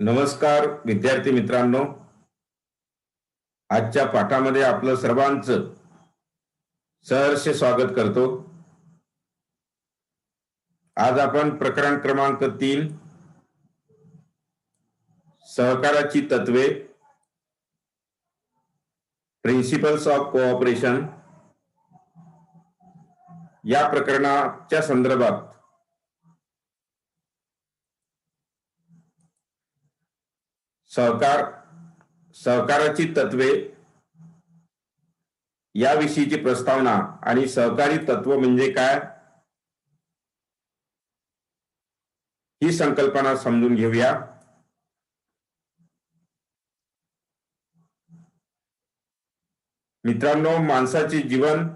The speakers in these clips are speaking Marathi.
नमस्कार विद्यार्थी मित्रांनो. आजच्या पाठामध्ये आपलं सर्वांचं सहर्ष स्वागत करतो. आज आपण प्रकरण क्रमांक तीन सहकाराची तत्वे प्रिन्सिपल्स ऑफ कोऑपरेशन या प्रकरणाच्या संदर्भात सहकार सहकाराची तत्वे याविषयीची प्रस्तावना आणि सहकारी तत्व म्हणजे काय? ही संकल्पना समजून घेऊया. मित्रांनो माणसाचे जीवन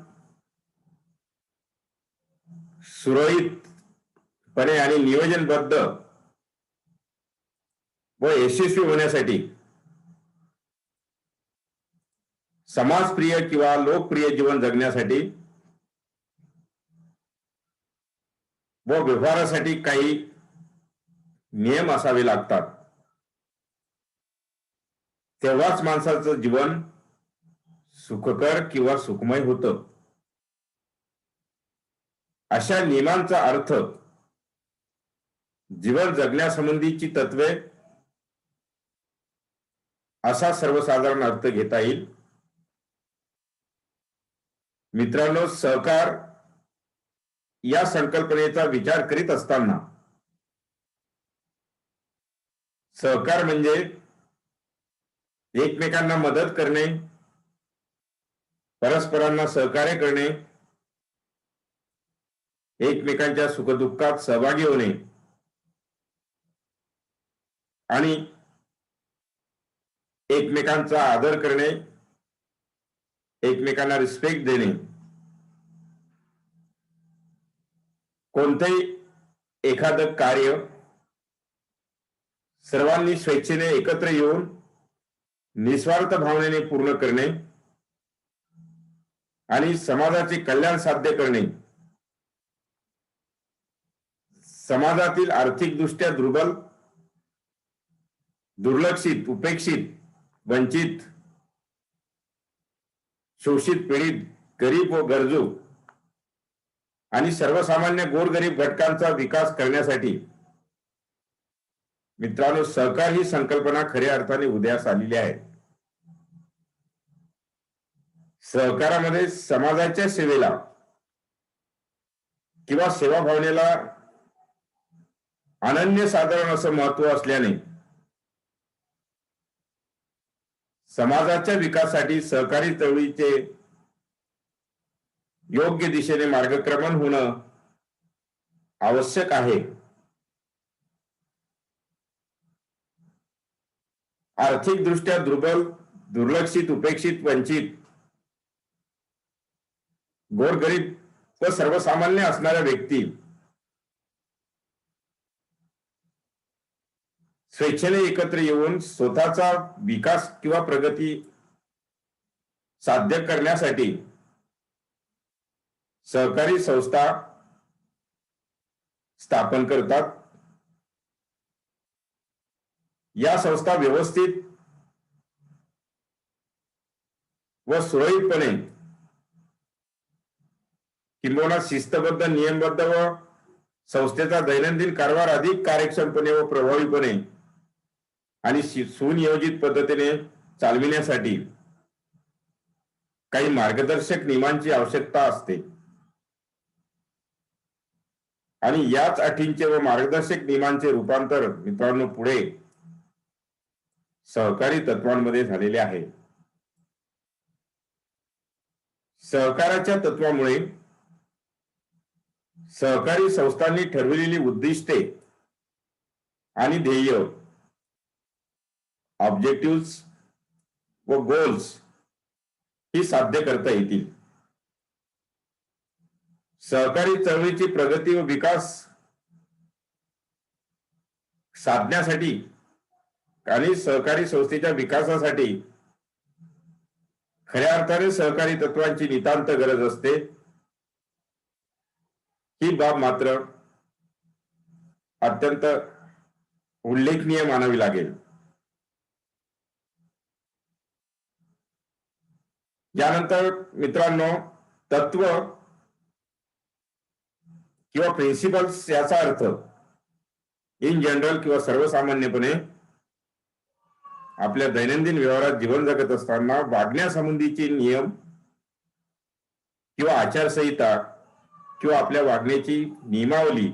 सुरळीतपणे आणि नियोजनबद्ध व यशस्वी होण्यासाठी. समाजप्रिय किंवा लोकप्रिय जीवन जगण्यासाठी. व व्यवहारासाठी काही नियम असावे लागतात. तेव्हाच माणसाचं जीवन सुखकर किंवा सुखमय होत. अशा नियमांचा अर्थ जीवन जगण्यासंबंधीची तत्वे असा सर्वसाधारण अर्थ घेता येईल. मित्रांनो सहकार या संकल्पनेचा विचार करीत असताना सहकार म्हणजे एकमेकांना मदत करणे परस्परांना सहकार्य करणे एकमेकांच्या सुखदुःखात सहभागी होणे आणि एकमेकांचा आदर करणे एकमेकांना रिस्पेक्ट देणे. कोणतेही एखादं कार्य सर्वांनी स्वेच्छेने एकत्र येऊन निस्वार्थ भावनेने पूर्ण करणे आणि समाजाचे कल्याण साध्य करणे. समाजातील आर्थिकदृष्ट्या दुर्बल दुर्लक्षित उपेक्षित वंचित शोषित पीडित गरीब व गरजू आणि सर्वसामान्य गोरगरीब घटकांचा विकास करण्यासाठी मित्रांनो सहकार ही संकल्पना खऱ्या अर्थाने उदयास आलेली आहे. सहकारामध्ये समाजाच्या सेवेला किंवा सेवा भावनेला अनन्य साधारण असं महत्त्व असल्याने समाजाच्या विकासासाठी सहकारी चळवळीचे योग्य दिशेने मार्गक्रमण होणं आवश्यक आहे. आर्थिकदृष्ट्या दुर्बल दुर्लक्षित उपेक्षित वंचित गोरगरीब व सर्वसामान्य असणाऱ्या व्यक्ती स्वेच्छेने एकत्र येऊन स्वतःचा विकास किंवा प्रगती साध्य करण्यासाठी सहकारी संस्था स्थापन करतात. या संस्था व्यवस्थित व सुरळीतपणे किंबहुना शिस्तबद्ध नियमबद्ध व संस्थेचा दैनंदिन कारभार अधिक कार्यक्षमपणे व प्रभावीपणे आणि सुनियोजित पद्धतीने चालविण्यासाठी काही मार्गदर्शक नियमांची आवश्यकता असते. आणि याच अटींचे व मार्गदर्शक नियमांचे रूपांतर मित्रांनो पुढे सहकारी तत्वांमध्ये झालेले आहे. सहकाराच्या तत्वामुळे सहकारी संस्थांनी ठरवलेली उद्दिष्टे आणि ध्येय ऑब्जेक्टिव्ह व गोल्स ही साध्य करता येतील. सहकारी चळवळीची प्रगती व विकास साधण्यासाठी आणि सहकारी संस्थेच्या विकासासाठी खऱ्या अर्थाने सहकारी तत्वांची नितांत गरज असते. ही बाब मात्र अत्यंत उल्लेखनीय मानावी लागेल. यानंतर मित्रांनो तत्व किंवा प्रिन्सिपल्स याचा अर्थ इन जनरल किंवा सर्वसामान्यपणे आपल्या दैनंदिन व्यवहारात जीवन जगत असताना वागण्यासंबंधीचे नियम किंवा आचारसंहिता किंवा आपल्या वागण्याची नियमावली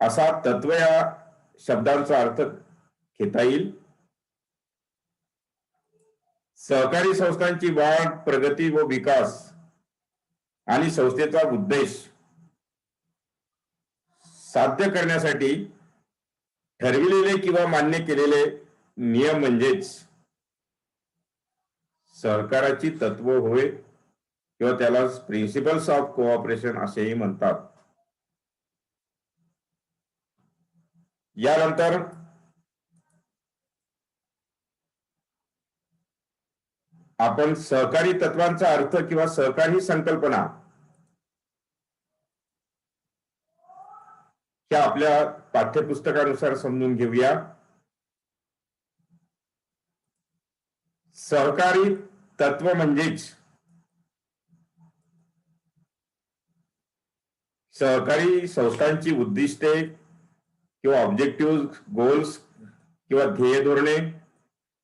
असा तत्व या शब्दांचा अर्थ घेता येईल. सहकारी संस्थांची वाढ प्रगती व विकास आणि संस्थेचा उद्देश साध्य करण्यासाठी ठरविलेले किंवा मान्य केलेले नियम म्हणजेच सहकाराची तत्व होय किंवा त्याला प्रिन्सिपल्स ऑफ कोऑपरेशन असेही म्हणतात. यानंतर आपण सहकारी तत्वांचा अर्थ किंवा सहकारी संकल्पना ह्या आपल्या पाठ्यपुस्तकानुसार समजून घेऊया. सहकारी तत्व म्हणजेच सहकारी संस्थांची उद्दिष्टे किंवा ऑब्जेक्टिव्ह गोल्स किंवा ध्येय धोरणे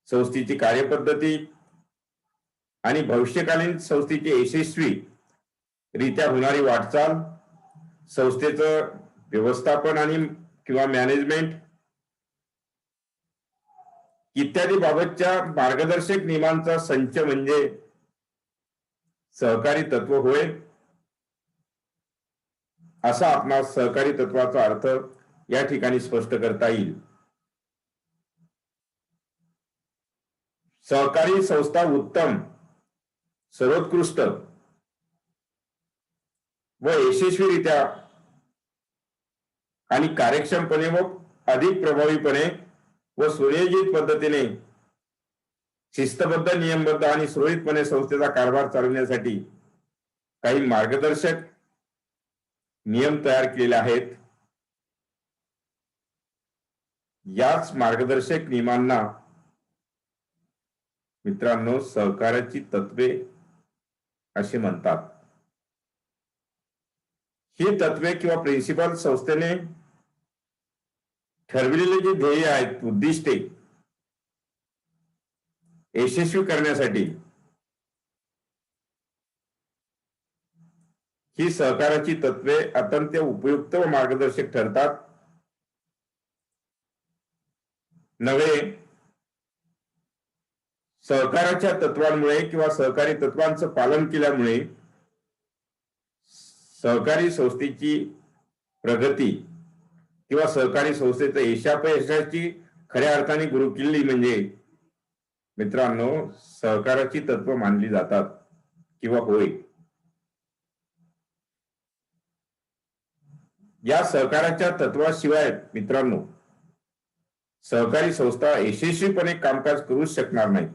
संस्थेची कार्यपद्धती आणि भविष्यकालीन संस्थेची यशस्वी रित्या होणारी वाटचाल संस्थेचं व्यवस्थापन आणि किंवा मॅनेजमेंट इत्यादी बाबतच्या मार्गदर्शक नियमांचा संच म्हणजे सहकारी तत्व होय. असा आपणास सहकारी तत्वाचा अर्थ या ठिकाणी स्पष्ट करता येईल. सहकारी संस्था उत्तम सर्वोत्कृष्ट. व यशस्वीरित्या आणि कार्यक्षमपणे व अधिक प्रभावीपणे व सुनियोजित पद्धतीने शिस्तबद्ध नियमबद्ध आणि सुरळीतपणे संस्थेचा कारभार चालवण्यासाठी काही मार्गदर्शक नियम तयार केलेले आहेत. याच मार्गदर्शक नियमांना मित्रांनो सहकार्याची तत्वे असे म्हणतात. ही तत्वे किंवा प्रिन्सिपल संस्थेने ठरविलेले जे ध्येय आहेत उद्दिष्टे यशस्वी करण्यासाठी ही सहकाराची तत्वे अत्यंत उपयुक्त व मार्गदर्शक ठरतात. नव्हे सहकाराच्या तत्वांमुळे किंवा सहकारी तत्वांचं पालन केल्यामुळे सहकारी संस्थेची प्रगती किंवा सहकारी संस्थेचं यशापयशाची खऱ्या अर्थाने गुरुकिल्ली म्हणजे मित्रांनो सहकाराची तत्व मानली जातात किंवा होय. या सहकाराच्या तत्वाशिवाय मित्रांनो सहकारी संस्था यशस्वीपणे कामकाज करूच शकणार नाही.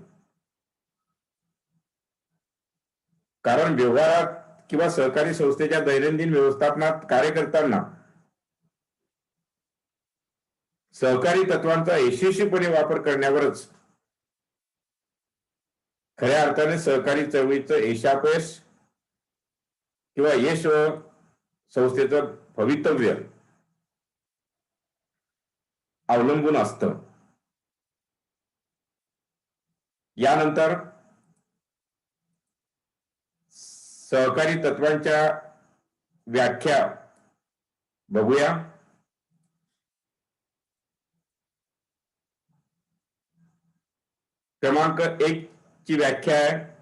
कारण व्यवहारात किंवा सहकारी संस्थेच्या दैनंदिन व्यवस्थापनात कार्य करताना सहकारी तत्वांचा यशस्वीपणे वापर करण्यावरच खऱ्या अर्थाने सहकारी चळवळीचं यशापयश किंवा यश संस्थेचं भवितव्य अवलंबून असत. यानंतर सहकारी तत्वांच्या व्याख्या बघूया. क्रमांक एक ची व्याख्या आहे.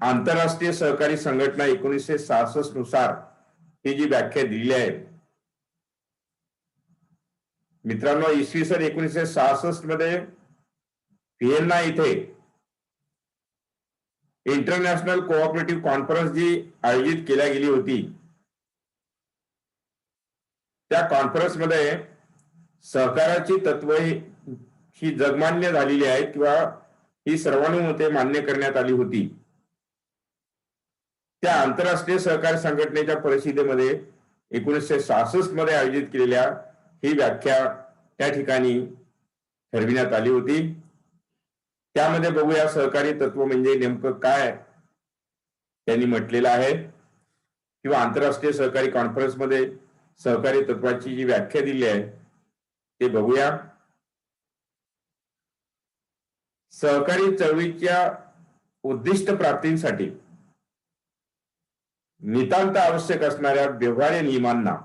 आंतरराष्ट्रीय सहकारी संघटना एकोणीसशे सहासष्टनुसार ही जी व्याख्या दिली आहे. मित्रांनो इसवी सन एकोणीसशे सहासष्टमध्ये व्हिएन्ना इथे इंटरनॅशनल कोऑपरेटिव्ह कॉन्फरन्स जी आयोजित केल्या गेली होती त्या कॉन्फरन्समध्ये सहकाराची तत्व ही जगमान्य झालेली आहेत किंवा ही सर्वानुमते मान्य करण्यात आली होती. त्या आंतरराष्ट्रीय सहकारी संघटनेच्या परिषदेमध्ये एकोणीसशे सहासष्टमध्ये आयोजित केलेल्या ही व्याख्या त्या ठिकाणी ठरविण्यात आली होती. त्यामध्ये बघूया सहकारी तत्व म्हणजे नेमकं काय त्यांनी म्हटलेलं आहे. किंवा आंतरराष्ट्रीय सहकारी कॉन्फरन्समध्ये सहकारी तत्वाची जी व्याख्या दिली आहे ते बघूया. सहकारी चळवळीच्या उद्दिष्ट प्राप्तीसाठी नितांत आवश्यक असणाऱ्या व्यवहार्य नियमांना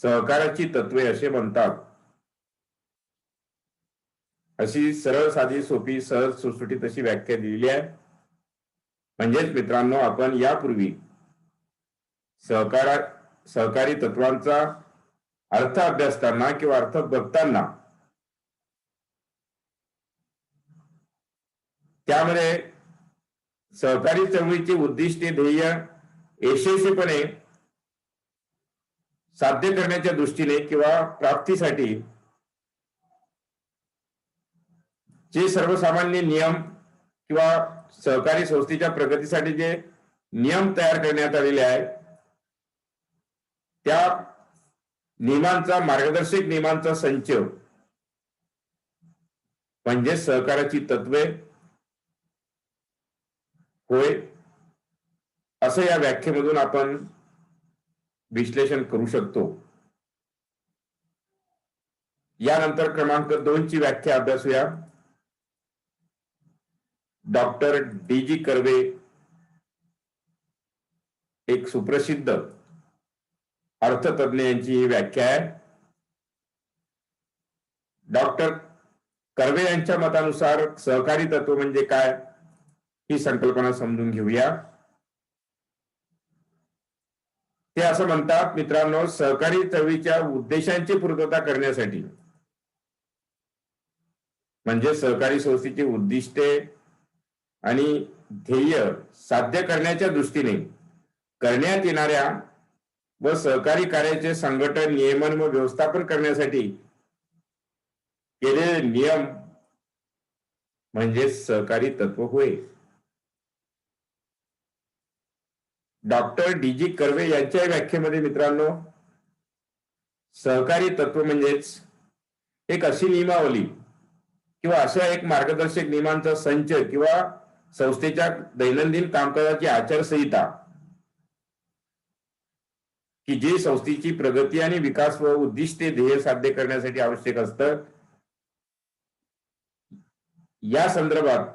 सहकाराची तत्वे असे म्हणतात. अशी सरळ साधी सोपी सहज सुटसुटीत अशी व्याख्या दिलेली आहे. म्हणजेच मित्रांनो आपण यापूर्वी सहकारा सहकारी तत्वांचा अर्थ अभ्यासताना किंवा अर्थ बघताना त्यामध्ये सहकारी चळवळीची उद्दिष्टे ध्येय यशस्वीपणे साध्य करण्याच्या दृष्टीने किंवा प्राप्तीसाठी जे सर्वसामान्य नियम किंवा सहकारी संस्थेच्या प्रगतीसाठी जे नियम तयार करण्यात आलेले आहेत त्या नियमांचा मार्गदर्शक नियमांचा संच म्हणजे सहकाराची तत्वे होय असं या व्याख्येमधून आपण विश्लेषण करू शकतो. यानंतर क्रमांक दोनची व्याख्या अभ्यासूया. डॉक्टर डी जी कर्वे एक सुप्रसिद्ध अर्थतज्ञ यांची ही व्याख्या आहे. डॉक्टर कर्वे यांच्या मतानुसार सहकारी तत्व म्हणजे काय ही संकल्पना समजून घेऊया. ते असं म्हणतात मित्रांनो सहकारी चळवळीच्या उद्देशांची पूर्तता करण्यासाठी. म्हणजे सहकारी संस्थेची उद्दिष्टे आणि ध्येय साध्य करण्याच्या दृष्टीने करण्यात येणाऱ्या व सहकारी कार्याचे संघटन नियमन व व्यवस्थापन करण्यासाठी केलेले नियम म्हणजे सहकारी तत्व होय. डॉक्टर डी जी कर्वे यांच्या व्याख्येमध्ये मित्रांनो सहकारी तत्व म्हणजेच एक अशी नियमावली किंवा अशा एक मार्गदर्शक नियमांचा संच किंवा संस्थेच्या दैनंदिन कामकाजाची आचारसंहिता. की जे संस्थेची प्रगती आणि विकास व उद्दिष्टे ध्येय साध्य करण्यासाठी आवश्यक असतं. या संदर्भात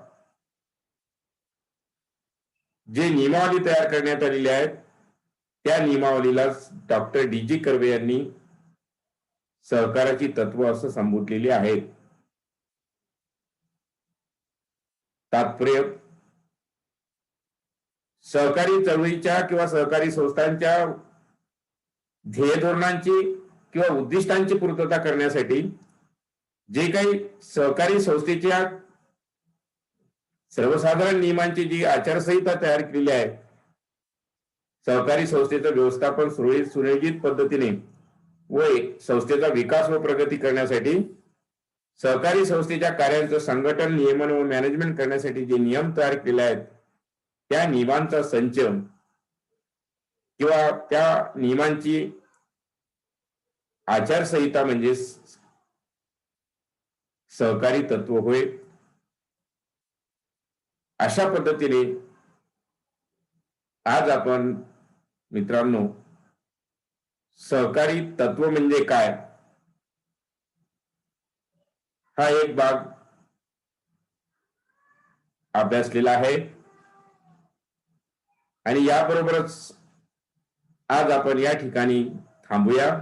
जे नियमावली तयार करण्यात आलेली आहेत त्या नियमावलीला डॉक्टर डी जी कर्वे यांनी सहकाराची तत्व असं संबोधलेली आहेत तात्पर्य सहकारी चळवळीच्या किंवा सहकारी संस्थांच्या ध्येय धोरणांची किंवा उद्दिष्टांची पूर्तता करण्यासाठी जे काही सहकारी संस्थेच्या सर्वसाधारण नियमांची जी आचारसंहिता तयार केलेली आहे सहकारी संस्थेचं व्यवस्थापन सुरळीत सुनियोजित पद्धतीने व संस्थेचा विकास व प्रगती करण्यासाठी सहकारी संस्थेच्या कार्यांचं संघटन नियमन व मॅनेजमेंट करण्यासाठी जे नियम तयार केले आहेत त्या नियमांचा संच किंवा त्या नियमांची आचारसंहिता म्हणजे सहकारी तत्व होय. अशा पद्धतीने आज आपण मित्रांनो सहकारी तत्व म्हणजे काय? हा एक भाग अभ्यासलेला आहे. आणि याबरोबरच आज आपण या ठिकाणी थांबूया.